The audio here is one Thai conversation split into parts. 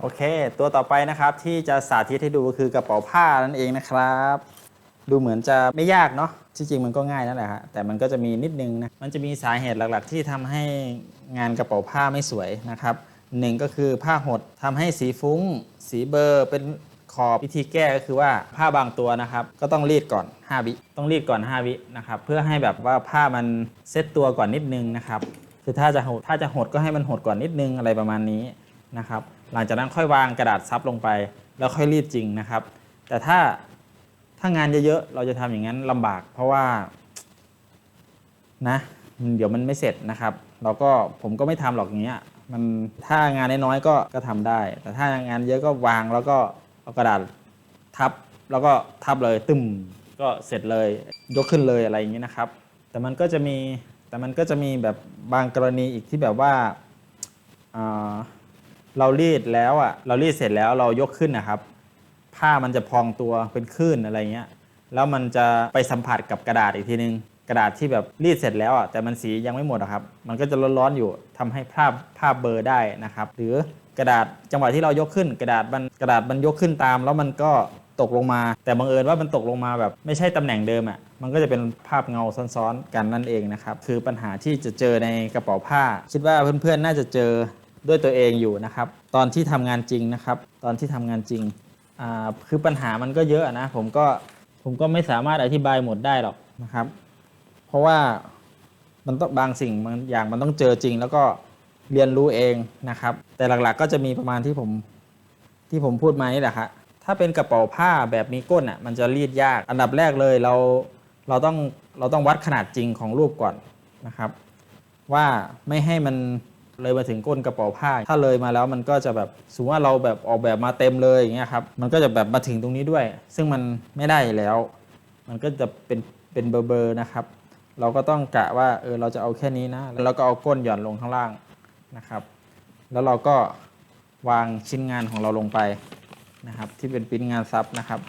โอเค ตัวต่อไปนะครับที่จะสาธิตให้ดูก็คือกระเป๋าผ้านั่นเองนะครับ ดูเหมือนจะไม่ยากเนาะที่จริงมันก็ง่ายนั่นแหละฮะแต่มันก็จะมีนิดนึงนะมันจะมีสาเหตุหลักๆ ที่ทำให้งานกระเป๋าผ้าไม่สวยนะครับหนึ่งก็คือผ้าหดทำให้สีฟุ้ง สีเบอร์เป็นขอบวิธีแก้ก็คือว่าผ้าบางตัวนะครับ ก็ต้องรีดก่อน 5 วิ ต้องรีดก่อน 5 วินะครับเพื่อให้แบบว่าผ้ามันเซ็ตตัวก่อนนิดนึงนะครับคือถ้าจะหดถ้าจะหดก็ให้มันหดก่อนนิดนึงอะไรประมาณนี้ นะครับ หลังจากนั้นค่อยวางกระดาษซับลงไป แล้วค่อยรีดจริงนะครับ แต่ถ้าถ้างานเยอะๆเราจะทำอย่างนั้นลำบาก เพราะว่านะเดี๋ยวมันไม่เสร็จนะครับ เราก็ผมก็ไม่ทำหรอกอย่างเงี้ยมันถ้างานน้อยๆก็ก็ทำได้ แต่ถ้างานเยอะก็วางแล้วก็เอากระดาษทับแล้วก็ทับเลยตึมก็เสร็จเลยยกขึ้นเลยอะไรอย่างนี้นะครับ แต่มันก็จะมีแต่มันก็จะมีแบบบางกรณีอีกที่แบบว่าอ่า เรารีดแล้วอะเรารีดเสร็จแล้วเรายกขึ้นนะครับ ผ้ามันจะพองตัวเป็นคลื่นอะไรเงี้ยแล้วมันจะไปสัมผัสกับกระดาษอีกทีนึง กระดาษที่แบบรีดเสร็จแล้วอะแต่มันสียังไม่หมดอะครับ มันก็จะร้อนๆอยู่ทำให้ภาพภาพเบลอร์ได้นะครับ หรือกระดาษจังหวะที่เรายกขึ้น กระดาษมันกระดาษมันยกขึ้นตาม แล้วมันก็ตกลงมา แต่บังเอิญว่ามันตกลงมาแบบไม่ใช่ตำแหน่งเดิมอะมันก็จะเป็นภาพเงาซ้อนๆกันนั่นเองนะครับคือปัญหาที่จะเจอในกระเป๋าผ้า คิดว่าเพื่อนๆน่าจะเจอด้วยตัวเองอยู่นะครับ ตอนที่ทำงานจริงนะครับ ตอนที่ทำงานจริงคือปัญหามันก็เยอะนะ ผมก็ผมก็ไม่สามารถอธิบายหมดได้หรอกนะครับ เพราะว่ามันต้องบางสิ่งบางอย่างมันต้องเจอจริง แล้วก็เรียนรู้เองนะครับ แต่หลักๆก็จะมีประมาณที่ผมที่ผมพูดมานี่แหละครับถ้าเป็นกระเป๋าผ้าแบบมีก้นอะมันจะรีดยากอันดับแรกเลยเราเราต้องเราต้องวัดขนาดจริงของรูปก่อนนะครับ ว่าไม่ให้มัน เลยมาถึงก้นกระเป๋าผ้า ถ้าเลยมาแล้วมันก็จะแบบสมมติว่าเราแบบออกแบบมาเต็มเลยอย่างเงี้ยครับมันก็จะแบบมาถึงตรงนี้ด้วย ซึ่งมันไม่ได้แล้ว มันก็จะเป็นเป็นเบอร์เบอร์นะครับ เราก็ต้องกะว่าเออเราจะเอาแค่นี้นะแล้วเราก็เอาก้นหย่อนลงข้างล่างนะครับ แล้วเราก็วางชิ้นงานของเราลงไปนะครับ ที่เป็นปิ้นงานซับนะครับ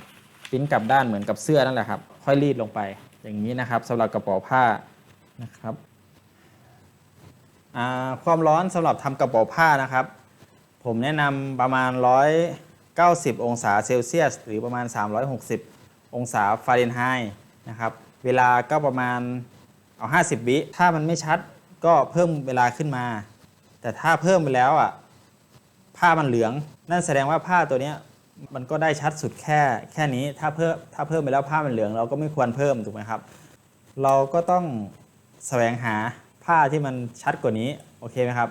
ปิ้นกลับด้านเหมือนกับเสื้อนั่นแหละครับ ค่อยรีดลงไปอย่างนี้นะครับสำหรับกระเป๋าผ้านะครับ ความร้อนสำหรับทำกระเป๋าผ้านะครับ ผมแนะนำประมาณ 190 องศาเซลเซียส หรือประมาณ 360 องศาฟาเรนไฮต์นะครับเวลาก็ประมาณเอา 50 วิ ถ้ามันไม่ชัดก็เพิ่มเวลาขึ้นมา แต่ถ้าเพิ่มไปแล้วอะผ้ามันเหลือง นั่นแสดงว่าผ้าตัวนี้มันก็ได้ชัดสุดแค่แค่นี้ ถ้าเพิ่มถ้าเพิ่มไปแล้วผ้ามันเหลือง เราก็ไม่ควรเพิ่มถูกไหมครับ เราก็ต้องแสวงหา ผ้าที่มันชัดกว่านี้โอเคไหมครับ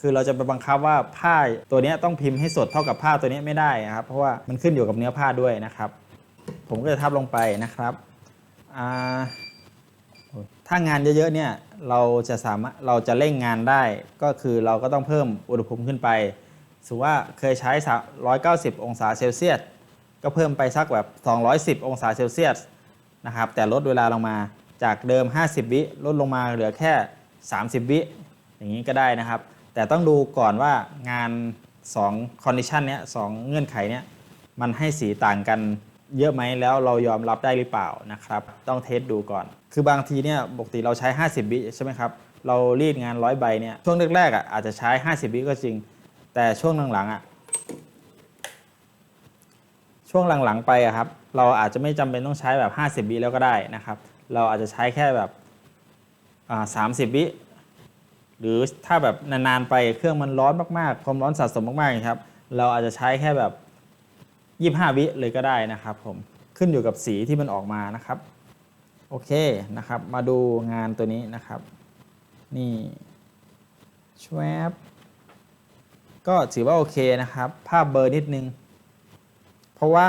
คือเราจะไปบังคับว่าผ้าตัวนี้ต้องพิมพ์ให้สดเท่ากับผ้าตัวนี้ไม่ได้นะครับเพราะว่ามันขึ้นอยู่กับเนื้อผ้าด้วยนะครับ ผมก็จะทับลงไปนะครับถ้างานเยอะๆเนี่ยเราจะสามารถเราจะเร่งงานได้ก็คือเราก็ต้องเพิ่มอุณหภูมิขึ้นไปสมมติว่าเคยใช้ 190 องศาเซลเซียสก็เพิ่มไปสักแบบ 210 องศาเซลเซียสนะครับแต่ลดเวลาลงมาจากเดิม 50 วิลดลงมาเหลือแค่ 30 วิอย่างนี้ก็ได้นะครับ แต่ต้องดูก่อนว่างาน2 condition เนี้ยสองเงื่อนไขเนี้ยมันให้สีต่างกันเยอะไหมแล้วเรายอมรับได้หรือเปล่านะครับ ต้องเทสดูก่อน คือบางทีเนี่ยปกติเราใช้ 50 วิใช่ไหมครับ เรารีดงานร้อยใบเนี่ยช่วงแรกๆอะอาจจะใช้ 50 วิก็จริง แต่ช่วงหลังๆอะช่วงหลังๆไปอะครับ เราอาจจะไม่จำเป็นต้องใช้แบบ 50 วิแล้วก็ได้นะครับ เราอาจจะใช้แค่แบบ สามสิบวิหรือถ้าแบบนานๆไปเครื่องมันร้อนมากๆ ความร้อนสะสมมากๆครับ เราอาจจะใช้แค่แบบ 25 วิเลยก็ได้นะครับผมขึ้นอยู่กับสีที่มันออกมานะครับ โอเคนะครับ มาดูงานตัวนี้นะครับ นี่ชวบก็ถือว่าโอเคนะครับ ภาพเบอร์นิดนึง เพราะว่า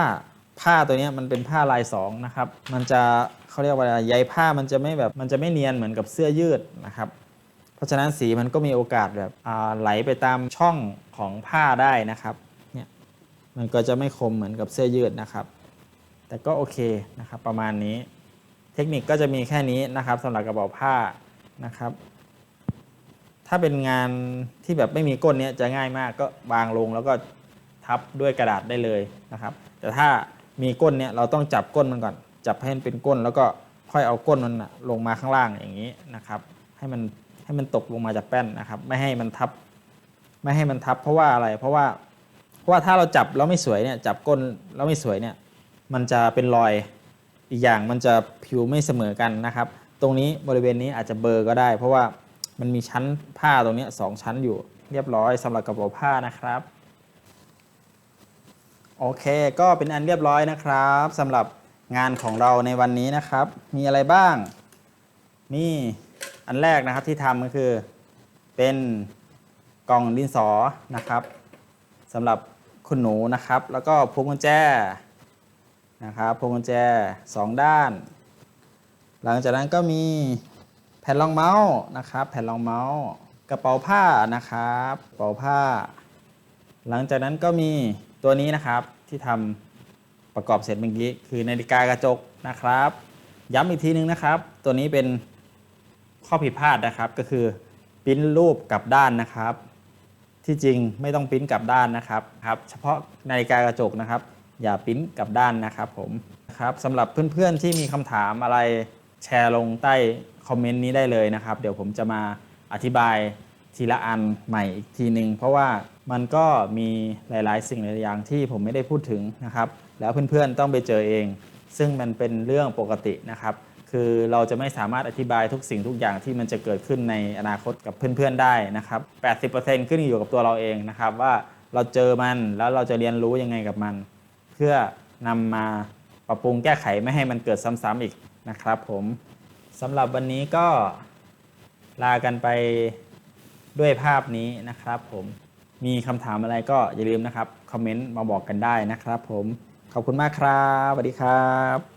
ผ้าตัวนี้มันเป็นผ้าลายสองนะครับมันจะเขาเรียกว่าอะไรใยผ้ามันจะไม่แบบมันจะไม่เนียนเหมือนกับเสื้อยืดนะครับ เพราะฉะนั้นสีมันก็มีโอกาสแบบไหลไปตามช่องของผ้าได้นะครับเนี่ยมันก็จะไม่คมเหมือนกับเสื้อยืดนะครับ แต่ก็โอเคนะครับประมาณนี้ เทคนิคก็จะมีแค่นี้นะครับสำหรับกระเป๋าผ้านะครับ ถ้าเป็นงานที่แบบไม่มีก้นเนี้ยจะง่ายมากก็วางลงแล้วก็ทับด้วยกระดาษได้เลยนะครับ แต่ถ้า มีก้นเนี้ยเราต้องจับก้นมันก่อน จับให้มันเป็นก้น แล้วก็ค่อยเอาก้นมันลงมาข้างล่างอย่างนี้นะครับ ให้มันให้มันตกลงมาจากแป้นนะครับ ไม่ให้มันทับ ไม่ให้มันทับเพราะว่าอะไร เพราะว่าเพราะว่าถ้าเราจับแล้วไม่สวยเนี่ยจับก้นแล้วไม่สวยเนี่ยมันจะเป็นรอยอีกอย่างมันจะผิวไม่เสมอกันนะครับ ตรงนี้บริเวณนี้อาจจะเบลอก็ได้ เพราะว่ามันมีชั้นผ้าตรงนี้สองชั้นอยู่เรียบร้อยสำหรับกระเป๋าผ้านะครับ โอเค ก็เป็นอันเรียบร้อยนะครับสำหรับงานของเราในวันนี้นะครับ มีอะไรบ้าง นี่อันแรกนะครับที่ทำก็คือ เป็นกล่องดินสอนะครับสำหรับคุณหนูนะครับ แล้วก็พวงกุญแจนะครับพวงกุญแจสองด้าน หลังจากนั้นก็มีแผ่นรองเมาส์นะครับ แผ่นรองเมาส์กระเป๋าผ้านะครับกระเป๋าผ้า หลังจากนั้นก็มี ตัวนี้นะครับที่ทำประกอบเสร็จเมื่อกี้คือนาฬิกากระจกนะครับ ย้ำอีกทีนึงนะครับ ตัวนี้เป็นข้อผิดพลาดนะครับก็คือปริ้นรูปกลับด้านนะครับ ที่จริงไม่ต้องปริ้นกลับด้านนะครับครับ เฉพาะนาฬิกากระจกนะครับ อย่าปริ้นกลับด้านนะครับผมครับสำหรับเพื่อนๆที่มีคำถามอะไรแชร์ลงใต้คอมเมนต์นี้ได้เลยนะครับ เดี๋ยวผมจะมาอธิบาย ทีละอันใหม่อีกทีหนึ่งเพราะว่ามันก็มีหลาย ๆ สิ่งหลายๆอย่างที่ผมไม่ได้พูดถึงนะครับ แล้วเพื่อนๆต้องไปเจอเอง ซึ่งมันเป็นเรื่องปกตินะครับ คือเราจะไม่สามารถอธิบายทุกสิ่งทุกอย่างที่มันจะเกิดขึ้นในอนาคตกับเพื่อนๆได้นะครับ 80%ขึ้นอยู่กับตัวเราเองนะครับ ว่าเราเจอมันแล้วเราจะเรียนรู้ยังไงกับมัน เพื่อนำมาปรับปรุงแก้ไขไม่ให้มันเกิดซ้ำๆอีกนะครับ ผมสำหรับวันนี้ก็ลากันไป ด้วยภาพนี้นะครับผมมีคำถามอะไรก็อย่าลืมนะครับ คอมเมนต์มาบอกกันได้นะครับผม ขอบคุณมากครับสวัสดีครับ